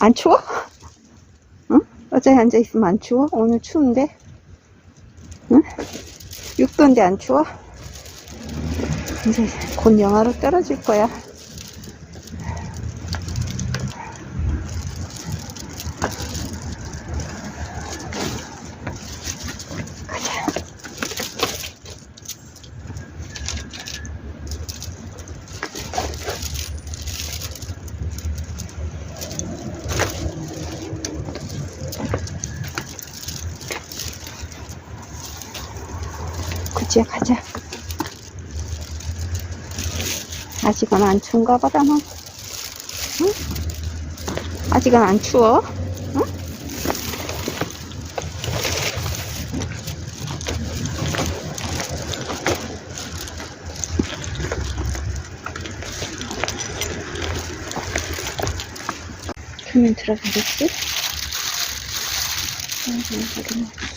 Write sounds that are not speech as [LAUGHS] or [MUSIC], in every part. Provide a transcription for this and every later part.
안 추워? 응? 어제 앉아있으면 안 추워? 오늘 추운데? 응? 6도인데 안 추워? 이제 곧 영하로 떨어질 거야. 구지야 가자. 아직은 안 추운가 보다 뭐. 응? 아직은 안 추워? 응? 그러면 들어가겠지? 아이고, 여기는 없어. 가자.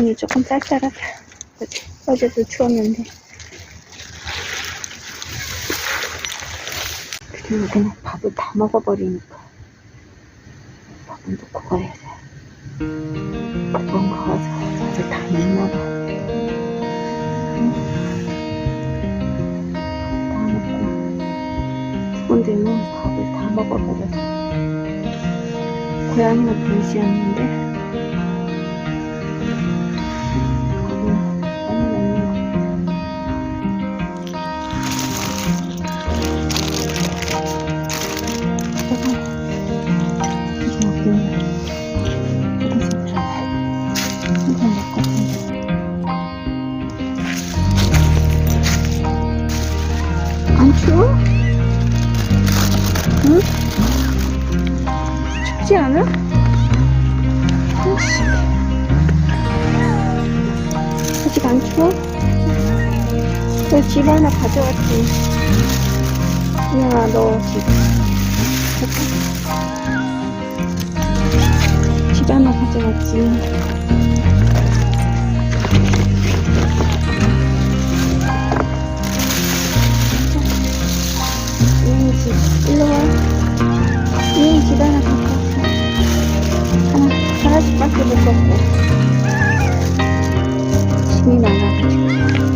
오늘 조금 쌀쌀하다. 어제, 어제도 추웠는데. 그리고 그냥 밥을 다 먹어버리니까. 밥은 놓고 가야 돼. 뭔가 와서 밥을 다 먹나 봐. 응? 다 먹고. 죽은 데는 밥을 다 먹어버려서. 고양이는 불시였는데. 추워? 응? 춥지 않아? 아이씨. 아직 안 추워? 너집 하나 가져왔지. 이영아, 너 집. 집 하나 가져왔지. 이영이 집, 일로 와. 이영이 집 하나 갖고 왔어. 하나, 하나씩밖에 못 갖고. 짐이 많아가지고.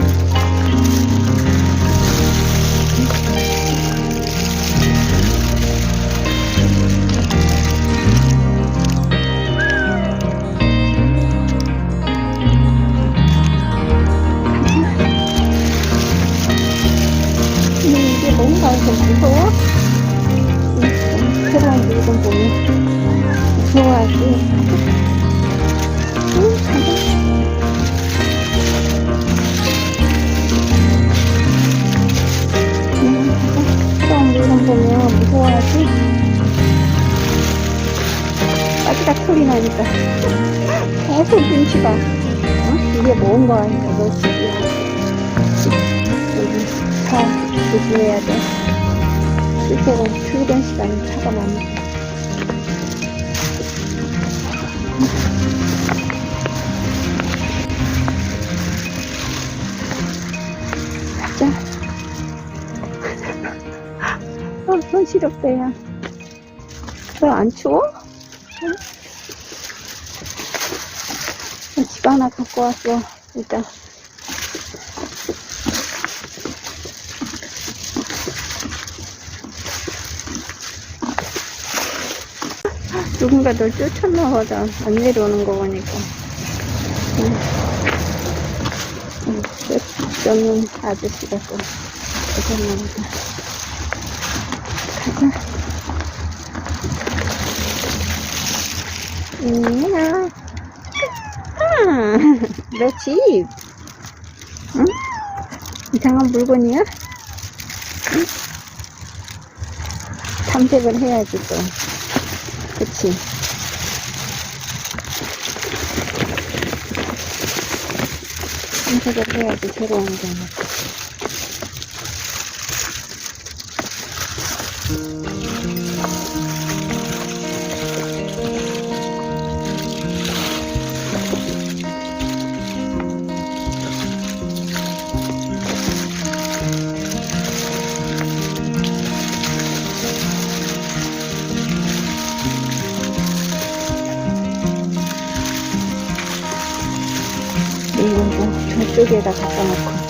소리 나니까 [LAUGHS] 계속 눈치 봐. 어? 이게 하니까 너 집이야. 여기 차 조심해야 돼. 실제로 출근 시간에 차가 많아. 가자. 어, 손 시렵대야. 너 안 추워? 응? 나집 하나 갖고 왔어. 일단. 누군가 널 쫓았나 보다. 안 내려오는 거 보니까. 응. 응, 쫓는 아저씨가 또 쫓았나 보다. 가자. 이야. 아, 너 집. 응? 이상한 물건이야? 응? 탐색을 해야지 또. 그치? 탐색을 해야지 새로운 거 이쪽에다 갖다 놓고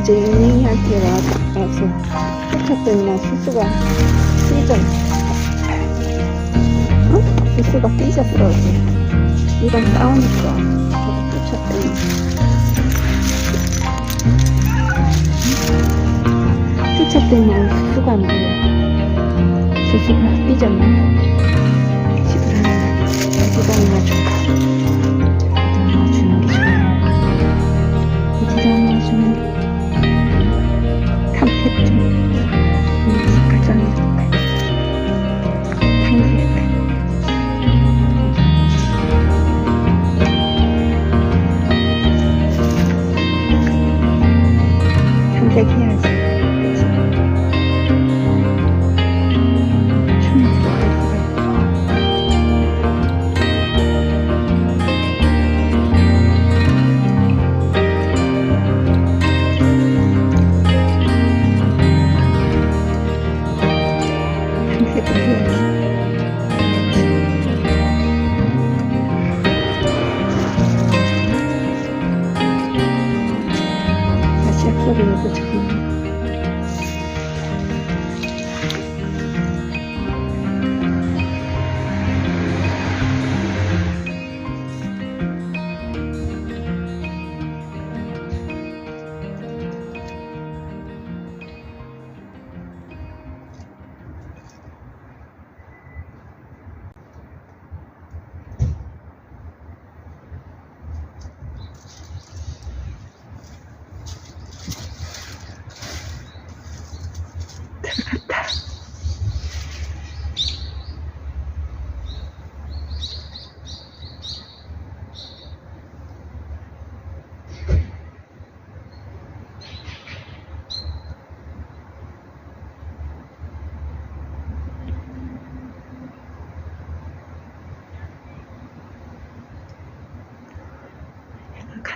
어제 윤행이한테 와- 와서 쫓았더니 나 수수가 삐져. 응? 수수가 삐졌어, 어제. 이랑 싸우니까. 내가 쫓았더니. 쫓았더니 오늘 수수가 안 보여. 수수가 삐졌네. 집을 하나, 어디다 놔줄까?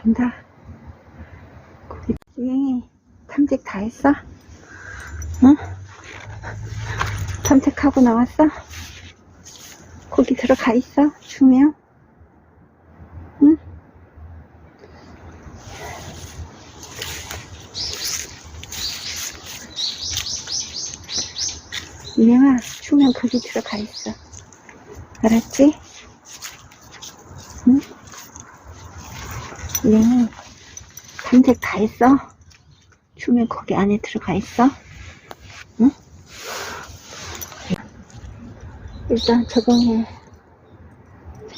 간다. 거기 주행이 탐색 다 했어? 응? 탐색하고 나왔어? 거기 들어가 있어? 주면? 응? 이명아, 주면 거기 들어가 있어. 알았지? 이명아, 탐색 다 했어? 주면 거기 안에 들어가 있어? 응? 일단 적응해.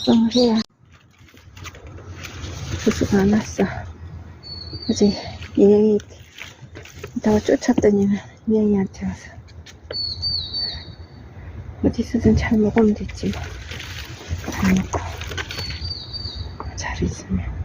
적응을 해야. 조수가 안 왔어. 어제 인형이 이따가 쫓았더니 인형이한테 와서. 어디서든 잘 먹으면 됐지 뭐. 잘 먹고. 잘 있으면.